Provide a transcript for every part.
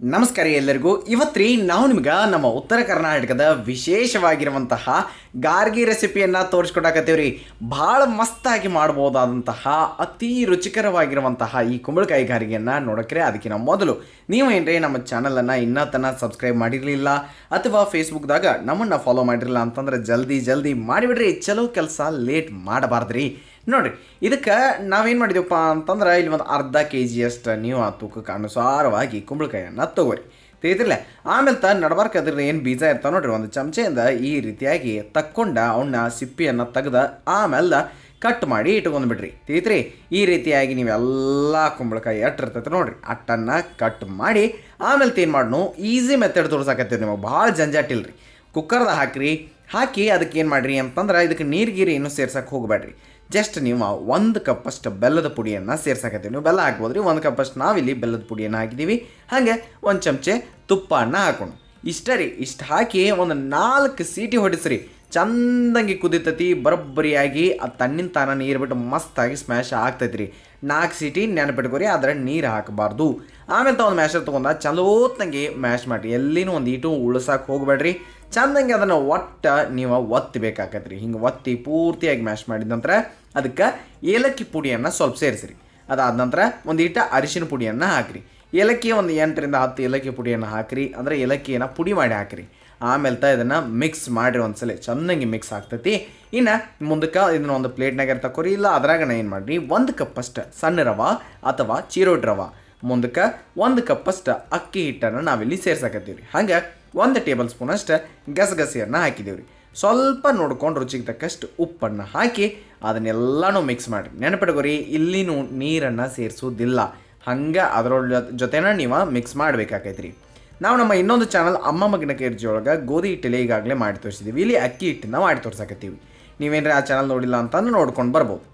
ನಮಸ್ಕಾರ ಎಲ್ಲರಿಗೂ. ಇವತ್ತ್ರಿ ನಾವು ನಿಮ್ಗೆ ನಮ್ಮ ಉತ್ತರ ಕರ್ನಾಟಕದ ವಿಶೇಷವಾಗಿರುವಂತಹ ಗಾರ್ಗಿ ರೆಸಿಪಿಯನ್ನು ತೋರಿಸ್ಕೊಡಕತ್ತೀವ್ರಿ. ಭಾಳ ಮಸ್ತಾಗಿ ಮಾಡ್ಬೋದಾದಂತಹ, ಅತಿ ರುಚಿಕರವಾಗಿರುವಂತಹ ಈ ಕುಂಬಳಕಾಯಿ ಗಾರಿಗೆಯನ್ನು ನೋಡೋಕ್ರೆ ಅದಕ್ಕಿಂತ ಮೊದಲು, ನೀವು ಏನ್ರಿ ನಮ್ಮ ಚಾನಲನ್ನು ಇನ್ನೂ ತನಕ ಸಬ್ಸ್ಕ್ರೈಬ್ ಮಾಡಿರಲಿಲ್ಲ ಅಥವಾ ಫೇಸ್ಬುಕ್ದಾಗ ನಮ್ಮನ್ನು ಫಾಲೋ ಮಾಡಿರಲಿಲ್ಲ ಅಂತಂದ್ರೆ ಜಲ್ದಿ ಜಲ್ದಿ ಮಾಡಿಬಿಡ್ರಿ. ಚಲೋ ಕೆಲಸ ಲೇಟ್ ಮಾಡಬಾರ್ದ್ರಿ. ನೋಡ್ರಿ, ಇದಕ್ಕೆ ನಾವೇನು ಮಾಡಿದೀವಪ್ಪ ಅಂತಂದ್ರೆ ಇಲ್ಲಿ ಒಂದು ಅರ್ಧ ಕೆ ಜಿಯಷ್ಟು ನೀವು ಆ ತೂಕಕ್ಕೆ ಅನುಸಾರವಾಗಿ ಕುಂಬಳಕಾಯಿಯನ್ನು ತಗೋರಿ. ತಿಳಿದಿರಲ್ಲ ಆಮೇಲೆ ತ ನಡಬಾರ್ಕ ಅದ್ರ ಏನು ಬೀಜ ಇರ್ತಾವೆ ನೋಡ್ರಿ, ಒಂದು ಚಮಚೆಯಿಂದ ಈ ರೀತಿಯಾಗಿ ತಕ್ಕೊಂಡ ಅವನ್ನ ಸಿಪ್ಪಿಯನ್ನು ತೆಗೆದ ಆಮೇಲೆ ಕಟ್ ಮಾಡಿ ಇಟ್ಕೊಂಡ್ಬಿಡ್ರಿ. ತಿಳಿತ್ರಿ? ಈ ರೀತಿಯಾಗಿ ನೀವೆಲ್ಲ ಕುಂಬಳಕಾಯಿ ಅಟ್ಟು ಇರ್ತೈತೆ ನೋಡ್ರಿ, ಅಟ್ಟನ್ನು ಕಟ್ ಮಾಡಿ ಆಮೇಲೆ ಏನು ಮಾಡ್ನು ಈಸಿ ಮೆಥಡ್ ತೋರ್ಸಾಕತ್ತೀವಿ ನಿಮಗೆ, ಭಾಳ ಜಂಜಾಟಿಲ್ರಿ ಕುಕ್ಕರ್ದಾಗ ಹಾಕ್ರಿ, ಹಾಕಿ ಅದಕ್ಕೆ ಏನು ಮಾಡಿರಿ ಅಂತಂದ್ರೆ ಇದಕ್ಕೆ ನೀರು ಗೀರಿ ಏನು ಸೇರ್ಸೋಕೆ ಹೋಗಬೇಡ್ರಿ ಜಸ್ಟ್ ನೀವು ಒಂದು ಕಪ್ಪಷ್ಟು ಬೆಲ್ಲದ ಪುಡಿಯನ್ನು ಸೇರ್ಸಕತ್ತೀವಿ. ನೀವು ಬೆಲ್ಲ ಹಾಕ್ಬೋದು ರೀ ಒಂದು ಕಪ್ಪಷ್ಟು ನಾವಿಲ್ಲಿ ಬೆಲ್ಲದ ಪುಡಿಯನ್ನು ಹಾಕಿದ್ದೀವಿ ಹಾಗೆ ಒಂದು ಚಮಚೆ ತುಪ್ಪನ ಹಾಕೊಂಡು ಇಷ್ಟೇ ರೀ, ಇಷ್ಟು ಹಾಕಿ ಒಂದು ನಾಲ್ಕು ಸೀಟಿ ಹೊಡಿಸ್ರಿ. ಚಂದಂಗಿ ಕುದಿತತಿ, ಬರಬ್ಬರಿಯಾಗಿ, ಆ ತಣ್ಣಿನ ತಾನ ನೀರು ಬಿಟ್ಟು ಮಸ್ತಾಗಿ ಸ್ಮ್ಯಾಶ್ ಆಗ್ತೈತೆ ರೀ ನಾಲ್ಕು ಸೀಟಿ ನೆನಪಿಟ್ಕೊರಿ, ಆದರೆ ನೀರು ಹಾಕಬಾರ್ದು. ಆಮೇಲೆ ಒಂದು ಮ್ಯಾಶರ್ ತೊಗೊಂಡ ಚಲೋತ್ನಂಗೆ ಮ್ಯಾಶ್ ಮಾಡಿ. ಎಲ್ಲಿನೂ ಒಂದು ಈಟು ಉಳ್ಸಾಕ ಹೋಗಬೇಡ್ರಿ. ಚಂದಂಗೆ ಅದನ್ನು ಒಟ್ಟು ನೀವು ಒತ್ತಬೇಕಾಗತ್ತೆ ರೀ ಹಿಂಗೆ ಒತ್ತಿ ಪೂರ್ತಿಯಾಗಿ ಮ್ಯಾಶ್ ಮಾಡಿದ ನಂತರ ಅದಕ್ಕೆ ಏಲಕ್ಕಿ ಪುಡಿಯನ್ನು ಸ್ವಲ್ಪ ಸೇರಿಸಿರಿ. ಅದಾದ ನಂತರ ಒಂದು ಈಟ ಅರಿಶಿನ ಪುಡಿಯನ್ನು ಹಾಕಿರಿ. ಏಲಕ್ಕಿ ಒಂದು ಎಂಟರಿಂದ ಹತ್ತು ಏಲಕ್ಕಿ ಪುಡಿಯನ್ನು ಹಾಕಿರಿ. ಅಂದರೆ ಏಲಕ್ಕಿಯನ್ನು ಪುಡಿ ಮಾಡಿ ಹಾಕಿರಿ. ಆಮೇಲೆ ತ ಇದನ್ನು ಮಿಕ್ಸ್ ಮಾಡಿರಿ ಒಂದ್ಸಲ. ಚೆನ್ನಾಗಿ ಮಿಕ್ಸ್ ಆಗ್ತೈತಿ. ಇನ್ನು ಮುಂದಕ್ಕೆ ಇದನ್ನ ಒಂದು ಪ್ಲೇಟ್ನಾಗ ತಕೋರಿ ಇಲ್ಲ ಅದ್ರಾಗನ ಏನು ಮಾಡಿರಿ, ಒಂದು ಕಪ್ಪಷ್ಟು ಸಣ್ಣ ರವ ಅಥವಾ ಚಿರೋಡ್ ರವ. ಮುಂದಕ್ಕೆ ಒಂದು ಕಪ್ಪಷ್ಟು ಅಕ್ಕಿ ಹಿಟ್ಟನ್ನು ನಾವಿಲ್ಲಿ ಸೇರ್ಸಕತ್ತೀವಿ ಹಾಗೆ ಒಂದು ಟೇಬಲ್ ಸ್ಪೂನ್ ಸ್ಪೂನಷ್ಟು ಗಸಗಸಿಯನ್ನು ಹಾಕಿದ್ದೀವಿ ಸ್ವಲ್ಪ ನೋಡ್ಕೊಂಡು ರುಚಿಗೆ ತಕ್ಕಷ್ಟು ಉಪ್ಪನ್ನು ಹಾಕಿ ಅದನ್ನೆಲ್ಲನೂ ಮಿಕ್ಸ್ ಮಾಡಿ ನೆನಪಿಟ್ಕೋರಿ, ಇಲ್ಲಿನೂ ನೀರನ್ನು ಸೇರಿಸೋದಿಲ್ಲ. ಹಂಗೆ ಅದರೊಳ ಜೊತೆನ ನೀವು ಮಿಕ್ಸ್ ಮಾಡಬೇಕಾಕೈತ್ರಿ. ನಾವು ನಮ್ಮ ಇನ್ನೊಂದು ಚಾನಲ್ ಅಮ್ಮ ಮಗ್ನ ಕೇರ್ಜಿ ಒಳಗೆ ಗೋಧಿ ಹಿಟ್ಟಲ್ಲಿ ಈಗಾಗಲೇ ಮಾಡಿ ತೋರಿಸಿದ್ದೀವಿ ಇಲ್ಲಿ ಅಕ್ಕಿ ಹಿಟ್ಟನ್ನ ಮಾಡಿ ತೋರ್ಸಕತ್ತೀವಿ. ನೀವೇನರ ಆ ಚಾನಲ್ ನೋಡಿಲ್ಲ ಅಂತಂದು ನೋಡ್ಕೊಂಡು ಬರ್ಬೋದು.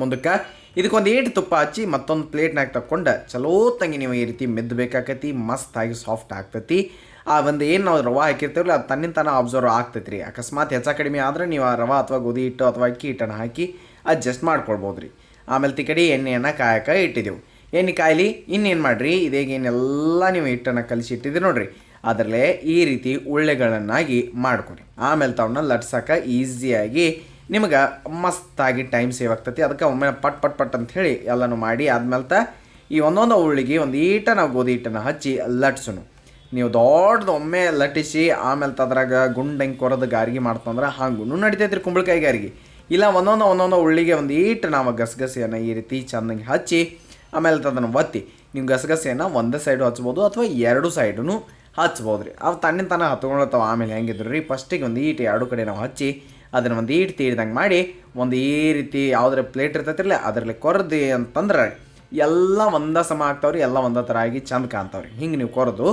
ಮುಂದಕ್ಕೆ ಇದಕ್ಕೊಂದು ಏಟು ತುಪ್ಪ ಹಚ್ಚಿ ಮತ್ತೊಂದು ಪ್ಲೇಟ್ನಾಗ ತಕ್ಕೊಂಡು ಚಲೋ ತಂಗಿ ನೀವು ಈ ರೀತಿ ಮೆದ್ದಬೇಕಾಕತಿ ಮಸ್ತಾಗಿ ಸಾಫ್ಟ್ ಆಗ್ತೈತಿ. ಆ ಒಂದು ಏನು ನಾವು ರವಾ ಹಾಕಿರ್ತೀವಲ್ಲ ಅದು ತನ್ನಿಂದ ತಾನೇ ಅಬ್ಸರ್ವ್ ಆಗ್ತೈತೆ ರೀ ಅಕಸ್ಮಾತ್ ಹೆಚ್ಚು ಕಡಿಮೆ ಆದರೆ ನೀವು ಆ ರವಾ ಅಥವಾ ಗೋಧಿ ಹಿಟ್ಟು ಅಥವಾ ಅಕ್ಕಿ ಹಿಟ್ಟನ್ನು ಹಾಕಿ ಅಡ್ಜಸ್ಟ್ ಮಾಡ್ಕೊಳ್ಬೋದು ರೀ ಆಮೇಲೆ ತಿಕಡಿ ಎಣ್ಣೆಯನ್ನು ಕಾಯಕ್ಕೆ ಇಟ್ಟಿದ್ದೆವು ಎಣ್ಣೆ ಕಾಯ್ಲಿ, ಇನ್ನೇನು ಮಾಡಿರಿ? ಇದೇಗೇನೆಲ್ಲ ನೀವು ಹಿಟ್ಟನ್ನು ಕಲಿಸಿ ಇಟ್ಟಿದ್ದೀರಿ ನೋಡಿರಿ. ಅದರಲ್ಲೇ ಈ ರೀತಿ ಉಳ್ಳೆಗಳನ್ನಾಗಿ ಮಾಡ್ಕೊಡಿ ಆಮೇಲೆ ತವನ್ನ ಲಟ್ಸಕ್ಕೆ ಈಸಿಯಾಗಿ ನಿಮಗೆ ಮಸ್ತಾಗಿ ಟೈಮ್ ಸೇವ್ ಆಗ್ತೈತಿ. ಅದಕ್ಕೆ ಒಮ್ಮೆ ಪಟ್ ಪಟ್ ಪಟ್ ಅಂತ ಹೇಳಿ ಎಲ್ಲನೂ ಮಾಡಿ ಆದ್ಮೇಲೆ ತ ಈ ಒಂದೊಂದು ಉಳ್ಳಿಗೆ ಒಂದು ಈಟ ನಾವು ಗೋಧಿ ಹಿಟ್ಟನ್ನು ಹಚ್ಚಿ ಲಟ್ಸುನು. ನೀವು ದೊಡ್ಡದು ಒಮ್ಮೆ ಲಟ್ಟಿಸಿ ಆಮೇಲೆ ತದ್ರಾಗ ಗುಂಡಂಗೆ ಕೊರದು ಗಾರಿಗೆ ಮಾಡ್ತಂದ್ರೆ ಹಂಗೂ ನಡಿತೈತ್ರಿ ಕುಂಬಳಕಾಯಿ ಗಾರಿಗೆ. ಇಲ್ಲ ಒಂದೊಂದು ಒಂದೊಂದು ಉಳ್ಳಿಗೆ ಒಂದು ಈಟ ನಾವು ಗಸಗಸೆಯನ್ನು ಈ ರೀತಿ ಚೆಂದಂಗೆ ಹಚ್ಚಿ ಆಮೇಲೆ ಅದನ್ನು ಒತ್ತಿ. ನೀವು ಗಸಗಸೆಯನ್ನು ಒಂದೇ ಸೈಡು ಹಚ್ಬೋದು ಅಥವಾ ಎರಡು ಸೈಡೂ ಹಚ್ಬೋದು ರೀ. ಅವು ತಣ್ಣಿನ ತನ ಹತ್ಕೊಳತ್ತವ. ಆಮೇಲೆ ಹೆಂಗಿದ್ರು ರೀ? ಫಸ್ಟಿಗೆ ಒಂದು ಈಟ್ ಎರಡು ಕಡೆ ನಾವು ಹಚ್ಚಿ, ಅದನ್ನು ಒಂದು ಈಟ್ ತೀಡ್ದಂಗೆ ಮಾಡಿ, ಒಂದು ಈ ರೀತಿ ಯಾವುದ್ರ ಪ್ಲೇಟ್ ಇರ್ತೈತಿರಲ್ಲ ಅದರಲ್ಲಿ ಕೊರದಿ ಅಂತಂದ್ರೆ ಎಲ್ಲ ಒಂದೇ ಸಮ ಆಗ್ತಾವ್ರಿ, ಎಲ್ಲ ಒಂದೇ ಥರ ಆಗಿ ಚಂದ ಕಾಣ್ತಾವ್ರಿ. ಹಿಂಗೆ ನೀವು ಕೊರೆದು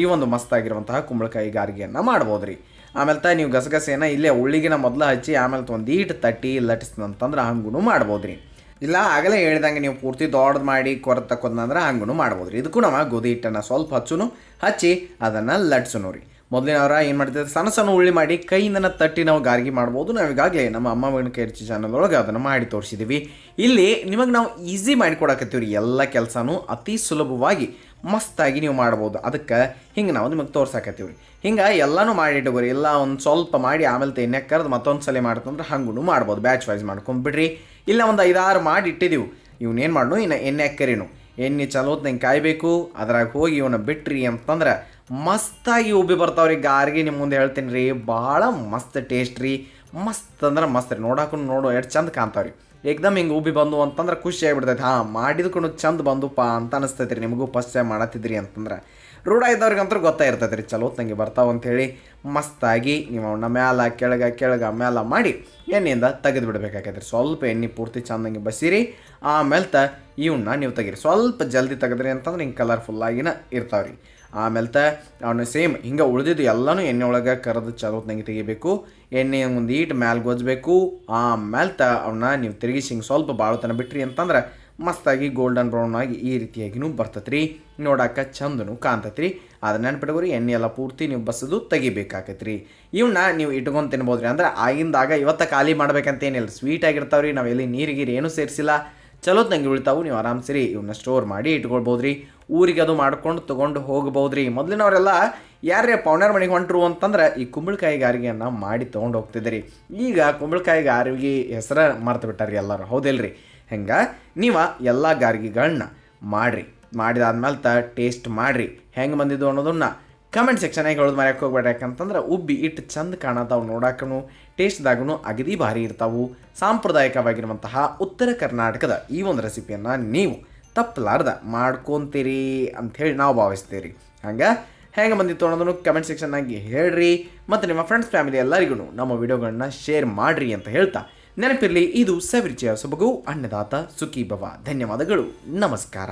ಈ ಒಂದು ಮಸ್ತಾಗಿರುವಂತಹ ಕುಂಬಳಕಾಯಿ ಗಾರಿಗೆಯನ್ನು ಮಾಡ್ಬೋದು ರೀ. ಆಮೇಲೆ ತಾಯಿ ನೀವು ಗಸಗಸೆಯನ್ನು ಇಲ್ಲೇ ಉಳ್ಳಿಗಿನ ಮೊದಲು ಹಚ್ಚಿ, ಆಮೇಲೆ ಒಂದು ಈಟ್ ತಟ್ಟಿ ಲಟ್ಟಿಸ್ತಂತಂದ್ರೆ ಹಂಗೂ ಮಾಡ್ಬೋದು ರೀ. ಇಲ್ಲ, ಆಗಲೇ ಹೇಳ್ದಂಗೆ ನೀವು ಪೂರ್ತಿ ದೊಡ್ಡದು ಮಾಡಿ ಕೊರ ತಕ್ಕೊಂಡ್ರೆ ಹಂಗೂ ಮಾಡ್ಬೋದು ರೀ ಇದಕ್ಕೂ ನಾವು ಗೋಧಿ ಹಿಟ್ಟನ್ನು ಸ್ವಲ್ಪ ಹಚ್ಚುನು ಹಚ್ಚಿ ಅದನ್ನು ಲಟ್ಸುನು ರೀ. ಮೊದಲಿನವ್ರ ಏನು ಮಾಡ್ತಿದ್ದಾರೆ ಸಣ್ಣ ಸಣ್ಣ ಉಳ್ಳಿ ಮಾಡಿ ಕೈಯಿಂದನ ತಟ್ಟಿ ನಾವು ಗಾರ್ಗಿ ಮಾಡ್ಬೋದು. ನಾವು ಈಗಾಗಲೇ ನಮ್ಮ ಅಮ್ಮ ಮಗನ ಚಾನಲ್ ಒಳಗೆ ಅದನ್ನು ಮಾಡಿ ತೋರಿಸಿದ್ದೀವಿ ಇಲ್ಲಿ ನಿಮಗೆ ನಾವು ಈಸಿ ಮಾಡಿಕೊಡಕತ್ತೀವಿ ರೀ ಎಲ್ಲ ಕೆಲಸನೂ ಅತಿ ಸುಲಭವಾಗಿ. ಮಸ್ತಾಗಿ ನೀವು ಮಾಡ್ಬೋದು. ಅದಕ್ಕೆ ಹಿಂಗೆ ನಾವು ನಿಮಗೆ ತೋರ್ಸಾಕತ್ತೀವಿ ರೀ ಹಿಂಗೆ ಎಲ್ಲನೂ ಮಾಡಿಟ್ಟುಗೋರಿ ಎಲ್ಲ ಒಂದು ಸ್ವಲ್ಪ ಮಾಡಿ ಆಮೇಲೆ ಎಣ್ಣೆ ಕರೆದು ಮತ್ತೊಂದು ಸಲ ಮಾಡ್ತಂದ್ರೆ ಹಂಗೂ ಮಾಡ್ಬೋದು. ಬ್ಯಾಚ್ ವೈಸ್ ಮಾಡ್ಕೊಂಬಿಡ್ರಿ. ಇಲ್ಲ ಒಂದು ಐದಾರು ಮಾಡಿ ಇಟ್ಟಿದ್ದೀವಿ ಇವನೇನು ಮಾಡ್ನು? ಇನ್ನು ಎಣ್ಣೆ ಕರೀನು ಎಣ್ಣೆ ಚಲೋತ್ನಂಗೆ ಕಾಯಬೇಕು. ಅದ್ರಾಗ ಹೋಗಿ ಇವನ್ನ ಬಿಟ್ರಿ ಅಂತಂದ್ರೆ ಮಸ್ತಾಗಿ ಉಬ್ಬಿ ಬರ್ತಾವ್ರಿ. ಗಾರ್ಗಿ ನಿಮ್ಮ ಮುಂದೆ ಹೇಳ್ತೀನಿ ರೀ ಭಾಳ ಮಸ್ತ್ ಟೇಸ್ಟ್ ರೀ. ಮಸ್ತ್ ಅಂದ್ರೆ ಮಸ್ತ್ ರೀ. ನೋಡಾಕು ನೋಡು, ಎಷ್ಟು ಚಂದ ಕಾಣ್ತಾವ್ರಿ ಏಕ್ದಮ್ ಹಿಂಗೆ ಉಬ್ಬಿ ಬಂದು ಅಂತಂದ್ರೆ ಖುಷಿ ಆಗಿಬಿಡ್ತೈತೆ. ಹಾಂ ಮಾಡಿದ್ಕೊಂಡು ಚಂದ ಬಂದುಪ್ಪ ಅಂತ ಅನಿಸ್ತೈತೆ ರೀ. ನಿಮಗೂ ಫಸ್ಟ್ ಟೈಮ್ ಮಾಡತ್ತಿದ್ರಿ ಅಂತಂದ್ರೆ. ರೂಢ ಇದ್ದವ್ರಿಗಂತೂ ಗೊತ್ತಾಗಿರ್ತೈತೆ ರೀ ತಂಗಿ ಬರ್ತಾವ ಅಂಥೇಳಿ ಮಸ್ತಾಗಿ ನೀವು ಅವನ್ನ ಮ್ಯಾಲ, ಕೆಳಗ ಕೆಳಗ ಮ್ಯಾಲ ಮಾಡಿ ಎಣ್ಣೆಯಿಂದ ತೆಗೆದು ಬಿಡಬೇಕಾಗೈತೆ ರೀ. ಸ್ವಲ್ಪ ಎಣ್ಣೆ ಪೂರ್ತಿ ಚಂದಂಗೆ ಬಸಿರಿ ಆಮೇಲೆ ತ ಇವನ್ನ ನೀವು ತೆಗೀರಿ. ಸ್ವಲ್ಪ ಜಲ್ದಿ ತೆಗೆದ್ರಿ ಅಂತಂದ್ರೆ ಹಿಂಗೆ ಕಲರ್ಫುಲ್ಲಾಗಿನ ರೀ. ಆಮೇಲೆ ತ ಅವನು ಸೇಮ್ ಹಿಂಗೆ ಉಳಿದಿದ್ದು ಎಲ್ಲನೂ ಎಣ್ಣೆ ಒಳಗೆ ಕರೆದು ತಂಗಿ ತೆಗಿಬೇಕು. ಎಣ್ಣೆ ಒಂದು ಈಟ್ ಮ್ಯಾಲೆ ಗೊಜ್ಬೇಕು ಆಮೇಲೆ ತ ಅವನ್ನ ನೀವು ತಿರುಗಿಸಿ ಹಿಂಗೆ ಸ್ವಲ್ಪ ಬಾಳುತನ ಬಿಟ್ರಿ ಅಂತಂದ್ರೆ ಮಸ್ತಾಗಿ ಗೋಲ್ಡನ್ ಬ್ರೌನ್ ಆಗಿ ಈ ರೀತಿಯಾಗಿನೂ ಬರ್ತತ್ರಿ. ರೀ ನೋಡಕ್ಕೆ ಚಂದನು ಕಾಣ್ತತ್ರಿ. ಅದು ನೆನ್ಪಿಟ್ಕೋರಿ, ಎಣ್ಣೆ ಎಲ್ಲ ಪೂರ್ತಿ ನೀವು ಬಸದು ತೆಗಿಬೇಕಾಕೈತೆ ರೀ ಇವನ್ನ ನೀವು ಇಟ್ಕೊಂಡು ತಿನ್ಬೋದ್ರಿ ಅಂದ್ರೆ ಆಗಿಂದಾಗ ಇವತ್ತ ಖಾಲಿ ಮಾಡ್ಬೇಕಂತ ಏನಿಲ್ಲ ಸ್ವೀಟ್ ಆಗಿರ್ತಾವ್ರಿ, ನಾವು ಎಲ್ಲಿ ನೀರು ಗೀರು ಏನೂ ಸೇರಿಸಿಲ್ಲ. ತಂಗಿ ಉಳಿತಾವು, ನೀವು ಆರಾಮ್ ಸರಿ ಇವನ್ನ ಸ್ಟೋರ್ ಮಾಡಿ ಇಟ್ಕೊಳ್ಬೋದ್ರಿ. ಊರಿಗೆ ಅದು ಮಾಡ್ಕೊಂಡು ತೊಗೊಂಡು ಹೋಗ್ಬೋದ್ರಿ. ಮೊದಲಿನವರೆಲ್ಲ ಯಾರೇ ಪೌನರ್ ಮನೆಗೆ ಹೊಂಟ್ರು ಅಂತಂದ್ರೆ ಈ ಕುಂಬಳಕಾಯಿ ಗಾರಿಗೆಯನ್ನು ಮಾಡಿ ತೊಗೊಂಡು ಹೋಗ್ತಿದ್ದೀರಿ ಈಗ ಕುಂಬಳಕಾಯಿ ಗಾರಿಗೆ ಹೆಸರ ಮರ್ತು ಬಿಟ್ಟಾರಿ ಎಲ್ಲರೂ, ಹೌದಿಲ್ರಿ? ಹೆಂಗೆ? ನೀವು ಎಲ್ಲ ಗಾರ್ಗಿಗಳನ್ನ ಮಾಡಿರಿ. ಮಾಡಿದಾದ್ಮೇಲೆ ತ ಟೇಸ್ಟ್ ಮಾಡಿರಿ. ಹೆಂಗೆ ಬಂದಿದ್ದು ಅನ್ನೋದನ್ನ ಕಮೆಂಟ್ ಸೆಕ್ಷನಾಗ ಹೇಳೋದು ಮರ್ಯಾಕೆ ಹೋಗ್ಬೇಡ ಯಾಕಂತಂದ್ರೆ ಉಬ್ಬಿ ಇಟ್ಟು ಚಂದ ಕಾಣತಾವು ನೋಡಾಕನು ಟೇಸ್ಟ್ದಾಗೂ ಅಗದಿ ಭಾರಿ ಇರ್ತಾವು. ಸಾಂಪ್ರದಾಯಿಕವಾಗಿರುವಂತಹ ಉತ್ತರ ಕರ್ನಾಟಕದ ಈ ಒಂದು ರೆಸಿಪಿಯನ್ನು ನೀವು ತಪ್ಪಲಾರ್ದ ಮಾಡ್ಕೊತೀರಿ ಅಂಥೇಳಿ ನಾವು ಭಾವಿಸ್ತೀರಿ. ಹಂಗೆ? ಹೆಂಗೆ ಬಂದಿತ್ತು ಅನ್ನೋದನ್ನು ಕಮೆಂಟ್ ಸೆಕ್ಷನ್ನಾಗಿ ಹೇಳ್ರಿ. ಮತ್ತು ನಿಮ್ಮ ಫ್ರೆಂಡ್ಸ್ ಫ್ಯಾಮಿಲಿ ಎಲ್ಲರಿಗೂ ನಮ್ಮ ವಿಡಿಯೋಗಳನ್ನ ಶೇರ್ ಮಾಡಿರಿ ಅಂತ ಹೇಳ್ತಾ ನೆನಪಿರಲಿ ಇದು ಸವಿರ್ಜಯ ಸೊಬಗು ಅನ್ನದಾತ ಸುಖಿ ಭವ ಧನ್ಯವಾದಗಳು. ನಮಸ್ಕಾರ.